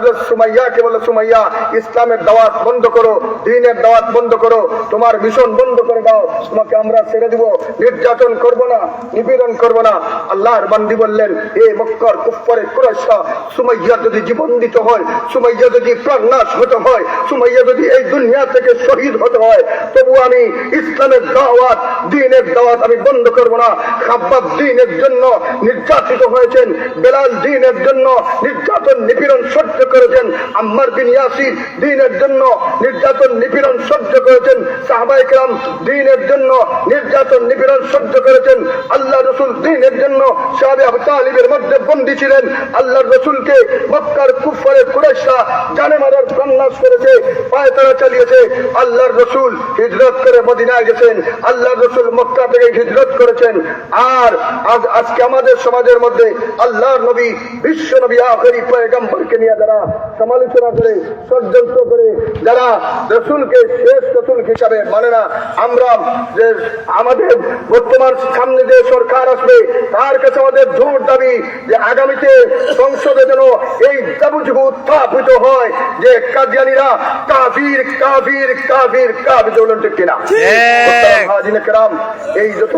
হজরত সুমাইয়াকে বলে সুমাইয়া, ইসলামের দাওয়াত বন্ধ করো, দিনের দাওয়াত বন্ধ করো, তোমার মিশন বন্ধ করে দাও, তোমাকে আমরা ছেড়ে দিব, নির্যাতন করব না, নিপীড়ন করব না। আল্লাহর বান্দি বললেন, এ মক্কর কুফরে কুরাইশা, সুমাইয়া যদি জীবন দিতে হয়, সুমাইয়া যদি প্রাণনাশ হতে হয়, সুমাইয়া যদি এই দুনিয়া থেকে শহীদ হতে হয়, তবু আমি ইসলামের দাওয়াত, দিনের দাওয়াত আমি বন্ধ করব না। খাব্বাব দিনের জন্য নির্যাতিত হয়েছেন, বেলাল দিনের জন্য নির্যাতন নিপীড়ন সহ্য করেছেন, আম্মার বিন ইয়াসির দিনের জন্য নির্যাতন নিপীড়ন সহ্য করেছেন সাহাবাই কেরাম দিনের জন্য নির্যাতন নিপীড়ন সহ্য করেছেন, আল্লাহ রসুল দিনের জন্য সাহাবে আবু তালিবের মধ্যে বন্দী ছিলেন। আল্লাহ রসুলকে মক্কার কুফরে কুরেশা জানে মারার সন্ন্যাস করেছে, পায়ে তারা চালিয়েছে। আল্লাহর রসুল হিজরত করে মদিনায় গেছেন। আল্লাহ রসুল মক্কা থেকে হিজরত করেছেন। আর আজ আজকে আমাদের সমাজের মধ্যে আল্লাহর নবী, বিশ্ব নবী আখেরি পয়গম্বরকে নিয়ে যারা সমালোচনা করে, ষড়যন্ত্র করে, যারা রসুলকে শেষ রসুল হিসাবে মানে না, আমরা যে আমাদের বর্তমান সামনে যে সরকার আসবে, তার কাছে আমাদের জোর দাবি যে আগামীতে সংসদে যেন এই দাবুযুগু উত্থাপিত হয় যে কাদিয়ানিরা কাফির কাফির কাফির কাফির ঠিক কিনা এই যত